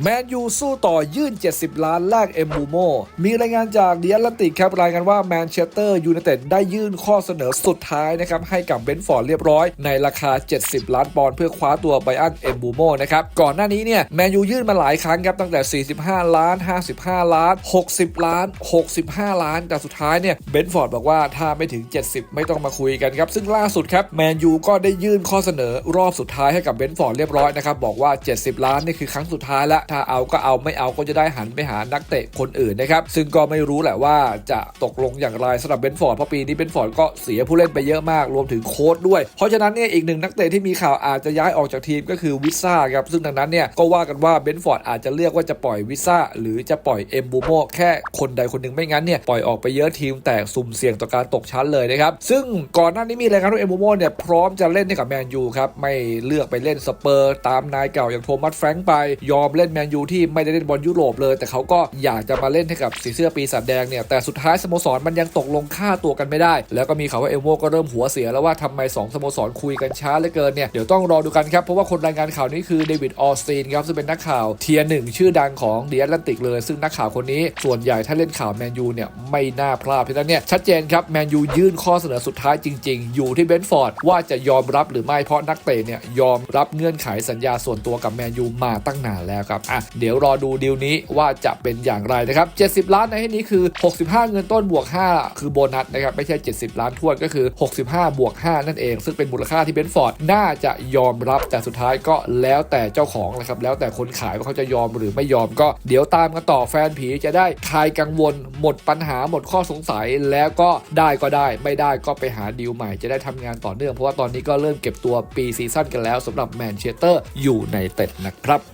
แมนยูสู้ต่อยื่น 70 ล้านแลกเอ็มบูโม มีรายงานจากเดียร์ลติกครับรายงานว่าแมนเชสเตอร์ยูไนเต็ดได้ยื่นข้อเสนอสุดท้ายนะครับให้กับเบนฟอร์ดเรียบร้อย ในราคา 70 ล้านปอนด์เพื่อคว้าตัวไบอันเอ็มบูโมนะครับ ก่อนหน้านี้เนี่ยแมนยูยื่นมาหลายครั้งครับตั้งแต่ 45 ล้าน 55 ล้าน 60 ล้าน 65 ล้าน แต่สุดท้ายเนี่ยเบนฟอร์ดบอกว่าถ้าไม่ถึง 70 ไม่ต้องมาคุยกันครับซึ่งล่าสุดครับแมนยูก็ได้ยื่นข้อเสนอรอบสุดท้ายให้กับเบนฟอร์ดเรียบร้อยนะครับบอกว่า 70 ล้านนี่คือครั้งสุดท้ายละถ้าเอาก็เอาไม่เอาก็จะได้หันไปหานักเตะคนอื่นนะครับซึ่งก็ไม่รู้แหละว่าจะตกลงอย่างไรสำหรับเบนฟอร์ดเพราะปีนี้เบนฟอร์ดก็เสียผู้เล่นไปเยอะมากรวมถึงโค้ชด้วย เพราะฉะนั้นเนี่ยอีกหนึ่งนักเตะที่มีข่าวอาจจะย้ายออกจากทีมก็คือวิซ่าครับซึ่งดังนั้นเนี่ยก็ว่ากันว่าเบนฟอร์ดอาจจะเลือกว่าจะปล่อยวิซ่าหรือจะปล่อยเอ็มบูโมแค่คนใดคนหนึ่งไม่งั้นเนี่ยปล่อยออกไปเยอะทีมแตกสุ่มเสี่ยงต่อการตกชั้นเลยนะครับซึ่งก่อนหน้านี้มีรายงานว่าเอ็มบูโมเนี่ยพร้อมจะเล่นให้กับแมนยูครับไม่เลือกไปเล่นสเปอร์ตามนายเก่าอย่างโทมัสแฟรงค์ไปยอมเล่นแมนยูที่ไม่ได้เล่นบอลยุโรปเลย แต่เขาก็อยากจะมาเล่นให้กับสีเสื้อปีศาจแดงเนี่ยแต่สุดท้ายสโมสรมันยังตกลงค่าตัวกันไม่ได้ แล้วก็มีข่าวว่าเอลโมก็เริ่มหัวเสียแล้วว่าทำไมสองสโมสรคุยกันช้าเหลือเกินเนี่ยเดี๋ยวต้องรอดูกันครับเพราะว่าคนรายงานข่าวนี้คือเดวิดออสตินครับซึ่งเป็นนักข่าวเทียร์หนึ่งชื่อดังของเดียร์แลนติกเลย ซึ่งนักข่าวคนนี้ส่วนใหญ่ถ้าเล่นข่าวแมนยูเนี่ยไม่น่าพลาดเพราะนั้นเนี่ยชัดเจนครับแมนยูยื่นข้อเสนอสุดท้ายจริง ๆ อยู่ที่เบนฟอร์ดว่าจะยอมรับหรือไม่เพราะนักเตะเนี่ยยอมรับเงื่อนไขสัญญาส่วนตัวกับแมนยูมาตั้งนานแล้วครับอะเดี๋ยวรอดูดีลนี้ว่าจะเป็นอย่างไรนะครับ 70 ล้านในที่นี้คือ 65 เงินต้นบวก 5 คือโบนัสนะครับไม่ใช่ 70 ล้านทวนก็คือ 65 บวก 5 นั่นเอง ซึ่งเป็นมูลค่าที่เบนฟอร์ดน่าจะยอมรับแต่สุดท้ายก็แล้วแต่เจ้าของนะครับแล้วแต่คนขายว่าเขาจะยอมหรือไม่ยอมก็เดี๋ยวตามกันต่อแฟนผีจะได้คลายกังวล หมดปัญหาหมดข้อสงสัยแล้วก็ได้ก็ได้ ไม่ได้ก็ไปหาดีลใหม่จะได้ทำงานต่อเนื่องเพราะว่าตอนนี้ก็เริ่มเก็บตัวปีซีซั่นกันแล้วสำหรับแมนเชสเตอร์อยู่ในเต็ดนะครับ